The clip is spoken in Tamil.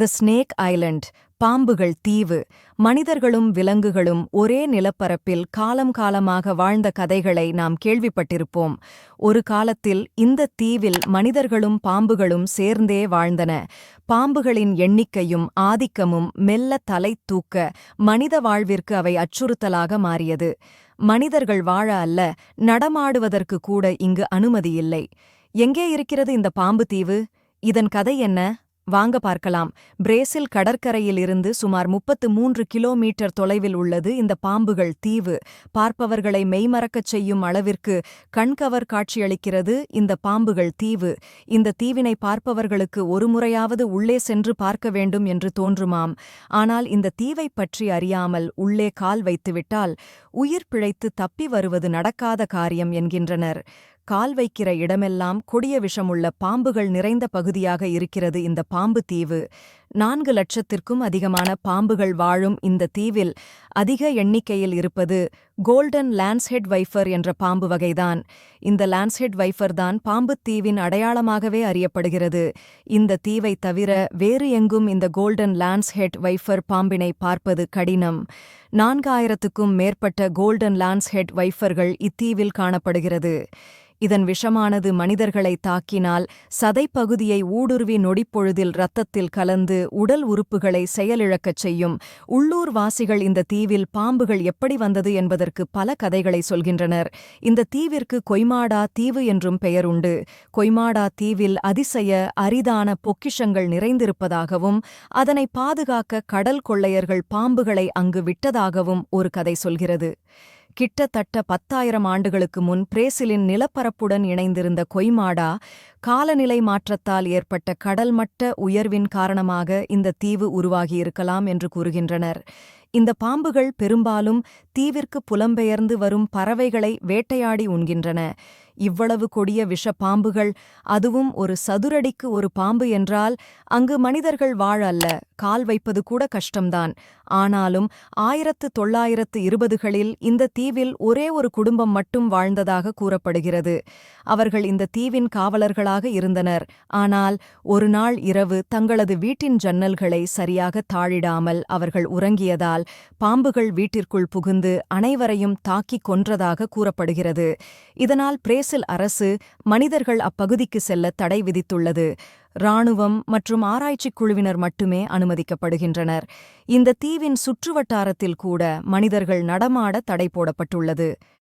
தி ஸ்னேக் ஐலண்ட் பாம்புகள் தீவு. மனிதர்களும் விலங்குகளும் ஒரே நிலப்பரப்பில் காலம் காலமாக வாழ்ந்த கதைகளை நாம் கேள்விப்பட்டிருப்போம். ஒரு காலத்தில் இந்த தீவில் மனிதர்களும் பாம்புகளும் சேர்ந்தே வாழ்ந்தன. பாம்புகளின் எண்ணிக்கையும் ஆதிக்கமும் மெல்ல தலை தூக்க மனித வாழ்விற்கு அவை அச்சுறுத்தலாக மாறியது. மனிதர்கள் வாழ அல்ல நடமாடுவதற்கு கூட இங்கு அனுமதியில்லை எங்கே இருக்கிறது இந்த பாம்பு தீவு? இதன் கதை என்ன? வாங்க பார்க்கலாம். பிரேசில் கடற்கரையில் இருந்து சுமார் முப்பத்து மூன்று கிலோமீட்டர் தொலைவில் உள்ளது இந்த பாம்புகள் தீவு. பார்ப்பவர்களை மெய்மறக்கச் செய்யும் அளவிற்கு கண்கவர் காட்சியளிக்கிறது இந்த பாம்புகள் தீவு. இந்த தீவினை பார்ப்பவர்களுக்கு ஒருமுறையாவது உள்ளே சென்று பார்க்க வேண்டும் என்று தோன்றுமாம். ஆனால் இந்த தீவைப் பற்றி அறியாமல் உள்ளே கால் வைத்துவிட்டால் உயிர் பிழைத்து தப்பி வருவது நடக்காத காரியம் என்கின்றனர். கால் வைக்கிற இடமெல்லாம் கொடிய விஷமுள்ள பாம்புகள் நிறைந்த பகுதியாக இருக்கிறது இந்த பாம்பு தீவு. நான்கு லட்சத்திற்கும் அதிகமான பாம்புகள் வாழும் இந்த தீவில் அதிக எண்ணிக்கையில் இருப்பது கோல்டன் லான்ஸ்ஹெட் வைஃபர் என்ற பாம்பு வகைதான். இந்த லான்ஸ்ஹெட் வைஃபர் தான் பாம்புத் தீவின் அடையாளமாகவே அறியப்படுகிறது. இந்த தீவை தவிர வேறு எங்கும் இந்த கோல்டன் லான்ஸ்ஹெட் வைஃபர் பாம்பினை பார்ப்பது கடினம். நான்காயிரத்துக்கும் மேற்பட்ட கோல்டன் லான்ஸ்ஹெட் வைஃபர்கள் இத்தீவில் காணப்படுகிறது. இதன் விஷமானது மனிதர்களை தாக்கினால் சதைப்பகுதியை ஊடுருவி நொடிப்பொழுதில் இரத்தத்தில் கலந்து உடல் உறுப்புகளை செயலிழக்கச் செய்யும். உள்ளூர் வாசிகள் இந்த தீவில் பாம்புகள் எப்படி வந்தது என்பதற்கு பல கதைகளை சொல்கின்றனர். இந்த தீவிற்கு கொய்மாடா தீவு என்றும் பெயர் உண்டு. கொய்மாடா தீவில் அதிசய அரிதான பொக்கிஷங்கள் நிறைந்திருப்பதாகவும் அதனை பாதுகாக்க கடல் கொள்ளையர்கள் பாம்புகளை அங்கு விட்டதாகவும் ஒரு கதை சொல்கிறது. கிட்டத்தட்ட பத்தாயிரம் ஆண்டுகளுக்கு முன் பிரேசிலின் நிலப்பரப்புடன் இணைந்திருந்த கொய்மாடா காலநிலை மாற்றத்தால் ஏற்பட்ட கடல்மட்ட உயர்வின் காரணமாக இந்த தீவு உருவாகியிருக்கலாம் என்று கூறுகின்றனர். இந்த பாம்புகள் பெரும்பாலும் தீவிற்கு புலம்பெயர்ந்து வரும் பறவைகளை வேட்டையாடி உண்கின்றன. இவ்வளவு கொடிய விஷ பாம்புகள் அதுவும் ஒரு சதுரடிக்கு ஒரு பாம்பு என்றால் அங்கு மனிதர்கள் வாழ அல்ல கால் வைப்பது கூட கஷ்டம்தான். ஆனாலும் ஆயிரத்து தொள்ளாயிரத்து இருபதுகளில் இந்த தீவில் ஒரே ஒரு குடும்பம் மட்டும் வாழ்ந்ததாக கூறப்படுகிறது. அவர்கள் இந்த தீவின் காவலர்களாக இருந்தனர். ஆனால் ஒரு நாள் இரவு தங்களது வீட்டின் ஜன்னல்களை சரியாக தாழிடாமல் அவர்கள் உறங்கியதால் பாம்புகள் வீட்டிற்குள் புகுந்து அனைவரையும் தாக்கிக் கொன்றதாக கூறப்படுகிறது. இதனால் பிரேசில் அரசு மனிதர்கள் அப்பகுதிக்கு செல்ல தடை விதித்துள்ளது. இராணுவம் மற்றும் ஆராய்ச்சிக் குழுவினர் மட்டுமே அனுமதிக்கப்படுகின்றனர். இந்த தீவின் சுற்றுவட்டாரத்தில் கூட மனிதர்கள் நடமாட தடை போடப்பட்டுள்ளது.